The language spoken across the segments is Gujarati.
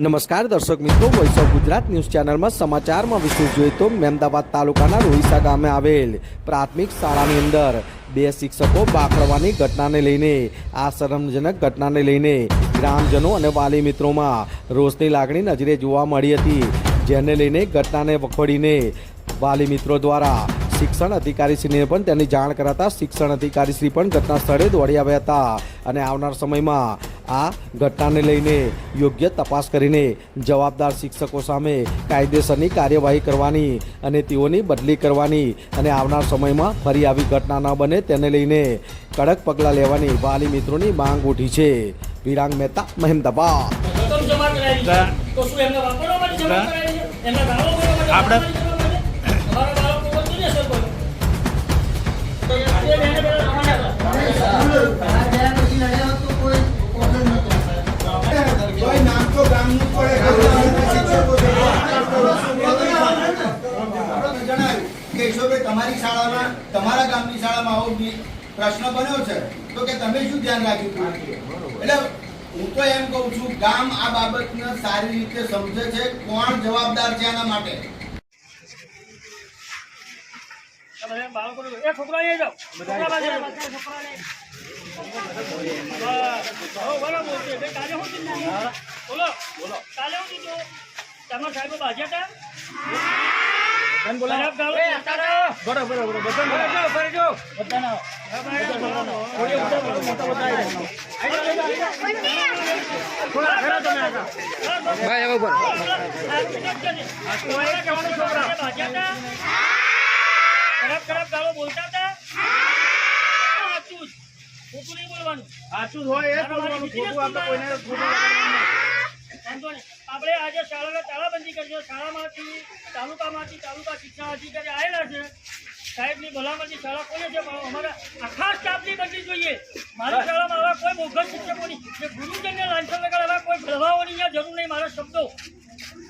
નમસ્કાર દર્શક મિત્રો વોઇસ ઓફ ગુજરાત ન્યૂઝ ચેનલમાં સમાચારમાં વિશેષ જોઈએ તો મહેમદાવાદ તાલુકાના રોહિસા ગામે આવેલ પ્રાથમિક શાળાની અંદર બે શિક્ષકો બાકડવાની ઘટનાને લઈને આ શરમજનક ઘટનાને લઈને ગ્રામજનો અને વાલી મિત્રોમાં રોષની લાગણી નજરે જોવા મળી હતી. જેને લઈને ઘટનાને વખોડીને વાલી મિત્રો દ્વારા શિક્ષણ અધિકારીશ્રીને પણ તેની જાણ કરાતા શિક્ષણ અધિકારીશ્રી પણ ઘટના સ્થળે દોડી આવ્યા હતા. અને આવનાર સમયમાં આ ઘટનાને લઈને યોગ્ય તપાસ કરીને જવાબદાર શિક્ષકો સામે કાયદેસરની કાર્યવાહી કરવાની અને તેઓની બદલી કરવાની અને આવનાર સમયમાં ફરી આવી ઘટના ન બને તેને લઈને કડક પગલાં લેવાની વાલી મિત્રોની માંગ ઉઠી છે. વિરાંગ મહેતા મહેમદાબાદ. આપણે તમારા શાળામાં આવો પ્રશ્ન બન્યો છે. તો કે તમે શું ધ્યાન રાખ્યું એટલે હું તો એમ કહું છું ગામ આ બાબતને સારી રીતે સમજે છે કોણ જવાબદાર છે આના માટે? એ છોકરા અહીંયા જાઓ. છોકરા બોલો. હો, બરાબર? બોલો. કાલે શું થયું? તમારા સાહેબો બાજ્યા હતા? ખરાબ ખરાબ ખરાબ ગાળો બોલતા હતા. ખોટું નહીં બોલવાનું સાચું હોય એ બોલવાનું. ખોટું આપણે કોઈને ખોટું આજે શાળાના તાળાબંધી કરી છે શાળામાંથી તાલુકામાંથી તાલુકા શિક્ષણ અધિકારી આવેલા છે. સાહેબની ભલામણની શાળા ખોલે છે? અમારા આખા સ્ટાફની બદલી જોઈએ. મારી શાળામાં આવા કોઈ બોગસ શિક્ષકોની જે ગુરુજનને લાંછન આવા કોઈ ભણવાઓની જરૂર નહીં, મારા શબ્દો.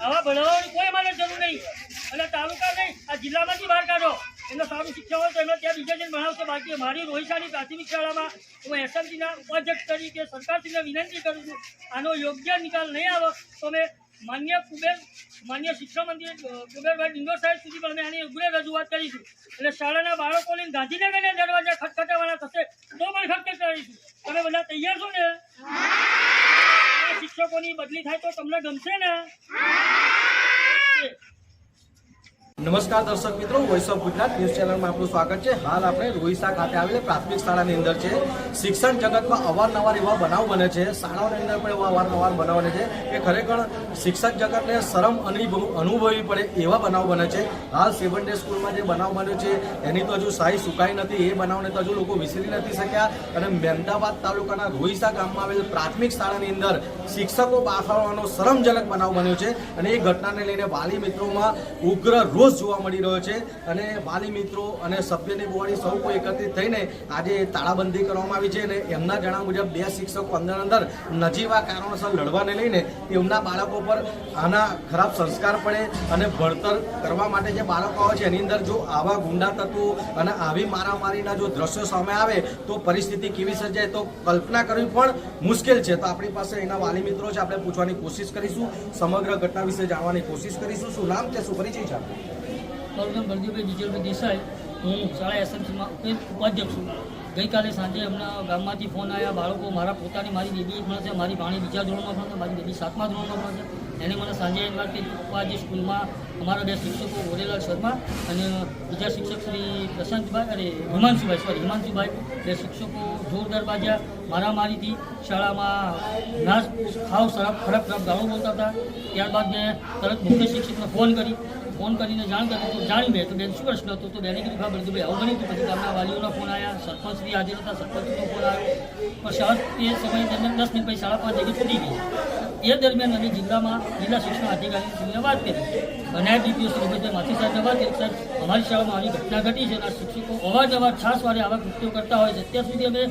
આવા ભણવાની કોઈ મારે જરૂર નહીં. અને તાલુકા નહીં, આ જિલ્લામાંથી બહાર કાઢો. એમને સારું શિક્ષણ તો એમને ત્યાં બીજા ભણાવશે. બાકી મારી રોહિશાની પ્રાથમિક શાળામાં હું એસએમસીના ઉપાધ્યક્ષ તરીકે સરકારશ્રીને વિનંતી કરું છું. આનો યોગ્ય નિકાલ નહીં આવે તો મેં માન્ય કુબેર માન્ય શિક્ષણ મંત્રી કુબેરભાઈ ડિંડોર સાહેબ સુધી પણ અમે આની ઉગ્ર રજૂઆત કરીશું. એટલે શાળાના બાળકોને ગાંધીનગરના દરવાજા ખટખટાવાના થશે તો પણ ખટખટ કરીશું તમે બધા તૈયાર છો ને? શિક્ષકોની બદલી થાય તો તમને ગમશે ને. નમસ્કાર દર્શક મિત્રો વોઇસ ઓફ ગુજરાત ન્યૂઝ ચેનલમાં આપનું સ્વાગત છે. હાલ આપણે રોહિસા ખાતે આવેલી પ્રાથમિક શાળાની અંદર છે. શિક્ષણ જગતમાં અવારનવાર એવા બનાવ બને છે. શાળાઓની અંદર પણ એવા અવારનવાર બનાવ બને છે કે ખરેખર શિક્ષક જગતને શરમ અનુભવ અનુભવવી પડે એવા બનાવ બને છે. હાલ સેવન ડે સ્કૂલમાં જે બનાવ બન્યો છે, એની તો હજુ સાઈ સુકાઈ નથી. એ બનાવને તો હજુ લોકો વિસરી નથી શક્યા. અને મહેમદાબાદ તાલુકાના રોહિસા ગામમાં આવેલ પ્રાથમિક શાળાની અંદર શિક્ષકો બાફાવાનો શરમજનક બનાવ બન્યો છે. અને એ ઘટનાને લઈને વાલી મિત્રોમાં ઉગ્ર રોષ જોવા મળી રહ્યો છે અને વાલી મિત્રો અને સભ્યની બોડી સૌ કોઈ એકત્રિત થઈને આજે તાળાબંધી કરવામાં આવી છે અને એમના જણાવ્યા મુજબ બે શિક્ષકો અંદર અંદર નજીવા કારણોસર લડવાને લઈને તેમના બાળકો પર આના ખરાબ સંસ્કાર પડે અને ભણતર કરવા માટે જે બાળકો આવે છે, એની અંદર જો આવા ગુંડા તત્વો અને આવી મારામારીના જો દ્રશ્યો સામે આવે તો પરિસ્થિતિ કેવી સર્જાય તો કલ્પના કરવી પણ મુશ્કેલ છે. તો આપણી પાસે એના વાલી મિત્રો છે, આપણે પૂછવાની કોશિશ કરીશું. સમગ્ર ઘટના વિશે જાણવાની કોશિશ કરીશું. શું નામ છે? શું પરિચય છે આપનો? મારું નામ બળદેવભાઈ વિજયભાઈ દેસાઈ, હું શાળા એસએમસીમાં ઉપાધ્યક્ષ છું. ગઈકાલે સાંજે એમના ગામમાંથી ફોન આવ્યા, બાળકો મારા પોતાની મારી બેબી પણ છે, મારી ભાણી બીજા ધોરણમાં પણ છે, મારી બેબી સાતમા ધોરણમાં પણ છે. એને મને સાંજે એમ વાત કરી પપ્પા સ્કૂલમાં અમારા બે શિક્ષકો ગોરેલાલ શર્મા અને બીજા શિક્ષક શ્રી પ્રશાંતભાઈ, અરે, હિમાંશુભાઈ સોરી હિમાંશુભાઈ બે શિક્ષકો જોરદાર બાજ્યા. મારામારીથી શાળામાં નાશ ખાવ ખરાબ ખરાબ ખરાબ ગાળો બોલતા હતા. ત્યારબાદ મેં તરત મુખ્ય શિક્ષકને ફોન કરી. ફોન કરીને જાણ કરી તો જાણી બે તો બેન શું પ્રશ્ન હતો? તો બેને કીધું ખબર તો ભાઈ, આવું બન્યું હતું. પછી ગામના વાલીઓના ફોન આવ્યા સરપંચ બી હાજર હતા, સરપંચનો ફોન આવ્યો. પણ શરત તે સમય દરમિયાન દસ મિનિટ પછી સાડા પાંચ વાગે છૂટી ગઈ. એ દરમિયાન અમે જિલ્લામાં જિલ્લા શિક્ષણ અધિકારીશ્રીને વાત કરી. નાયબ ડીપીઓ શ્રી માથી સાહેબને વાત કરી, સાહેબ, અમારી શાળામાં આવી ઘટના ઘટી છે અને શિક્ષકો અવારનવાર છાસ વારે આવા કૃત્યો કરતા હોય છે. અત્યાર સુધી અમે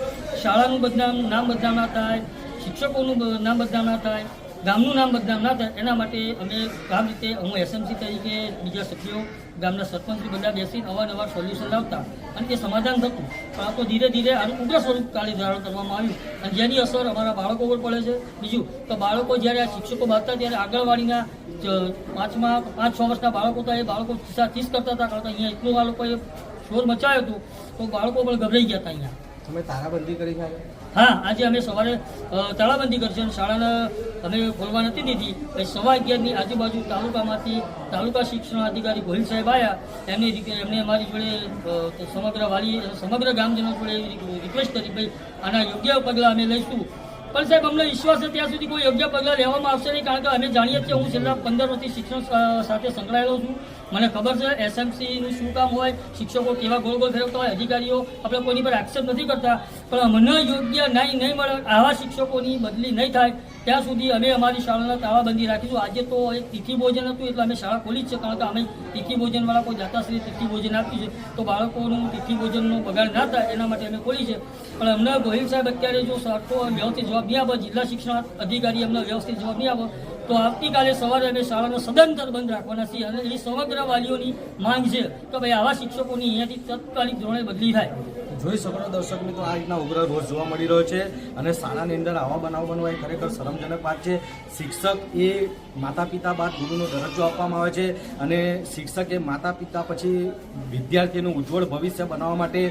શાળાનું બદનામ, નામ બદનામ ના થાય, શિક્ષકોનું નામ બદનામ ના થાય ગામનું નામ બદનામ ના થાય, એના માટે અમે ગામ રીતે હું એસએમસી તરીકે બીજા સભ્યો, ગામના સરપંચ બધા બેસી અવારનવાર સોલ્યુશન લાવતા. અને એ સમાધાન થતું. પણ આ તો ધીરે ધીરે આનું ઉગ્ર સ્વરૂપ કાળી ધારણ કરવામાં આવ્યું. અને જેની અસર અમારા બાળકો પર પડે છે. બીજું, તો બાળકો જ્યારે આ શિક્ષકો બાંધતા ત્યારે આગળવાડીના પાંચમાં, પાંચ, છ વર્ષના બાળકો હતા એ બાળકો ચીસા ચીસ કરતા હતા કારણ કે અહીંયા એટલું આ લોકોએ શોર મચાવ્યો હતું, તો બાળકો પણ ગભરાઈ ગયા હતા અહીંયા. તમે તારાબંધી કરી છે? હા, આજે અમે સવારે તાળાબંધી કરશે અને શાળાના અમે ખોલવા નથી દીધી. પછી સવા અગિયારની આજુબાજુ તાલુકામાંથી તાલુકા શિક્ષણ અધિકારી ગોહિલ સાહેબ આવ્યા એમની એમને અમારી જોડે સમગ્ર વાલી સમગ્ર ગામજનો જોડે રિક્વેસ્ટ કરી, ભાઈ, આના યોગ્ય પગલાં અમે લઈશું. પણ સાહેબ, અમને વિશ્વાસ છે ત્યાં સુધી કોઈ યોગ્ય પગલાં લેવામાં આવશે નહીં, કારણ કે અમે જાણીએ છીએ, હું છેલ્લા પંદર વર્ષથી શિક્ષણ સાથે સંકળાયેલો છું. મને ખબર છે, એસએમસીનું શું કામ હોય, શિક્ષકો કેવા ગોળ ગોળ ફેરવતા હોય, અધિકારીઓ આપણે કોઈની પર એક્સેપ્ટ નથી કરતા. પણ મને યોગ્ય ન્યાય નહીં મળે, આવા શિક્ષકોની બદલી નહીં થાય, ત્યાં સુધી અમે અમારી શાળાના તાળાબંધી રાખીશું. આજે તો એક તિથિ ભોજન હતું, એટલે અમે શાળા ખોલી જ છે, કારણ કે અમે તિથિ ભોજનવાળા કોઈ દાતાશ્રી તિથિ ભોજન આપ્યું છે, તો બાળકોનું તિથિ ભોજનનો બગાડ ના થાય, એના માટે અમે ખોલી છે. પણ અમને ગોહિલ સાહેબ અત્યારે જો સરખો વ્યવસ્થિત જવાબ નહીં આપે, જિલ્લા શિક્ષણ અધિકારી અમને વ્યવસ્થિત જવાબ નહીં આપે, તો આવતીકાલે સવારે અમે શાળાનો સદંતર બંધ રાખવાના છીએ અને એ સમગ્ર વાલીઓની માંગ છે કે ભાઈ આવા શિક્ષકોની અહીંયાથી તત્કાલિક ધોરણે બદલી થાય. જોઈ શકો છો દર્શક મિત્રો, આ રીતના ઉગ્ર રોષ જોવા મળી રહ્યો છે અને શાળાની અંદર આવા બનાવ બનવા એ ખરેખર શરમજનક વાત છે. શિક્ષક એ માતા પિતા બાદ ગુરુનો દરજ્જો આપવામાં આવે છે અને શિક્ષક એ માતા પિતા પછી વિદ્યાર્થીનું ઉજ્જવળ ભવિષ્ય બનાવવા માટે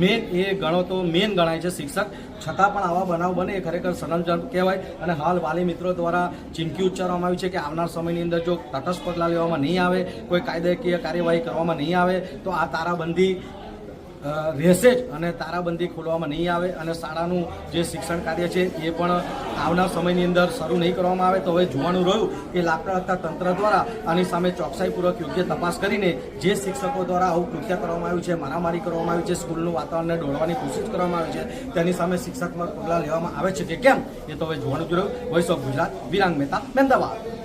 મેન એ ગણો તો મેન ગણાય છે શિક્ષક. છતાં પણ આવા બનાવ બને એ ખરેખર શરમજનક કહેવાય. અને હાલ વાલી મિત્રો દ્વારા ચીમકી ઉચ્ચારવામાં આવી છે કે આવનાર સમયની અંદર જો તટસ્થ પગલાં લેવામાં નહીં આવે, કોઈ કાયદાકીય કાર્યવાહી કરવામાં નહીં આવે, તો આ તારાબંધી રહેશે જ અને તારાબંધી ખોલવામાં નહીં આવે અને શાળાનું જે શિક્ષણ કાર્ય છે એ પણ આવનાર સમયની અંદર શરૂ નહીં કરવામાં આવે તો હવે જોવાનું રહ્યું કે હતા તંત્ર દ્વારા આની સામે ચોકસાઈપૂર્વક યોગ્ય તપાસ કરીને જે શિક્ષકો દ્વારા આવું કૃત્ય કરવામાં આવ્યું છે, મારામારી કરવામાં આવી છે, સ્કૂલનું વાતાવરણને ડોળવાની કોશિશ કરવામાં આવી છે, તેની સામે શિક્ષાત્મક પગલાં લેવામાં આવે છે કે કેમ એ તો હવે જોવાનું જ રહ્યું. Voice of Gujarat, Virang Mehta, Ahmedabad.